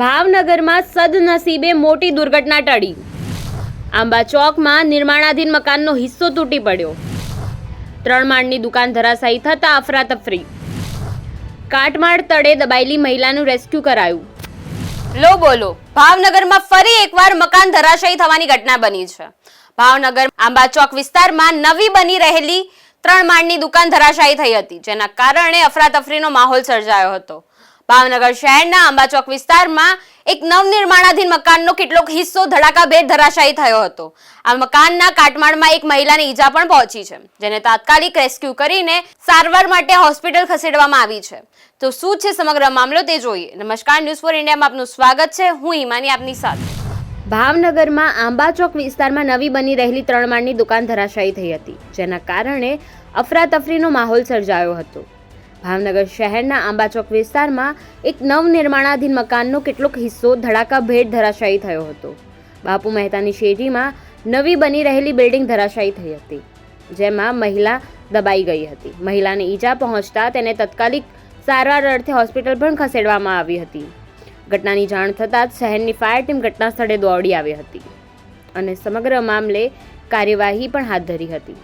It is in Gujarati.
ભાવનગરમાં સદનસીબે મોટી દુર્ઘટના ટળી. આંબા ચોકમાં નિર્માણાધીન મકાનનો હિસ્સો તૂટી પડ્યો. ત્રણ માળની દુકાન ધરાશાયી થતાં અફરાતફરી. કાટમાળ તળે દબાયેલી મહિલાનું રેસ્ક્યુ કરાયું. લો બોલો, ભાવનગરમાં ફરી એકવાર મકાન ધરાશાયી થવાની ઘટના બની છે. ભાવનગર આંબા ચોક વિસ્તારમાં નવી બની રહેલી ત્રણ માળની દુકાન ધરાશાયી થઈ હતી, જેના કારણે અફરાતફરીનો માહોલ સર્જાયો હતો. ભાવનગર શહેરના આંબાચોક વિસ્તારમાં એક નવનિર્માણાધીન મકાનનો કેટલોક હિસ્સો ધડાકાભેર ધરાશાયી થયો હતો. આ મકાનના કાટમાળમાં એક મહિલાને ઈજા પણ પહોંચી છે, જેને તાત્કાલિક રેસ્ક્યુ કરીને સારવાર માટે હોસ્પિટલ ખસેડવામાં આવી છે. તો શું છે સમગ્ર મામલો તે જોઈએ. નમસ્કાર, ન્યૂઝ ફોર ઇન્ડિયામાં આપનું સ્વાગત છે. હું હિમાની આપની સાથે. ભાવનગરમાં આંબાચોક વિસ્તારમાં નવી બની રહેલી ત્રણ માળની દુકાન ધરાશાયી થઈ હતી, જેના કારણે અફરાતફરીનો માહોલ સર્જાયો હતો. ભાવનગર શહેરના આંબાચોક વિસ્તારમાં એક નવનિર્માણાધીન મકાનનો કેટલોક હિસ્સો ધડાકાભેર ધરાશાયી થયો હતો. બાપુ મહેતાની શેરીમાં નવી બની રહેલી બિલ્ડિંગ ધરાશાયી થઈ હતી, જેમાં મહિલા દબાઈ ગઈ હતી. મહિલાને ઈજા પહોંચતા તેને તત્કાલિક સારવાર અર્થે હોસ્પિટલ પણ ખસેડવામાં આવી હતી. ઘટનાની જાણ થતાં જ શહેરની ફાયર ટીમ ઘટના સ્થળે દોડી આવી હતી અને સમગ્ર મામલે કાર્યવાહી પણ હાથ ધરી હતી.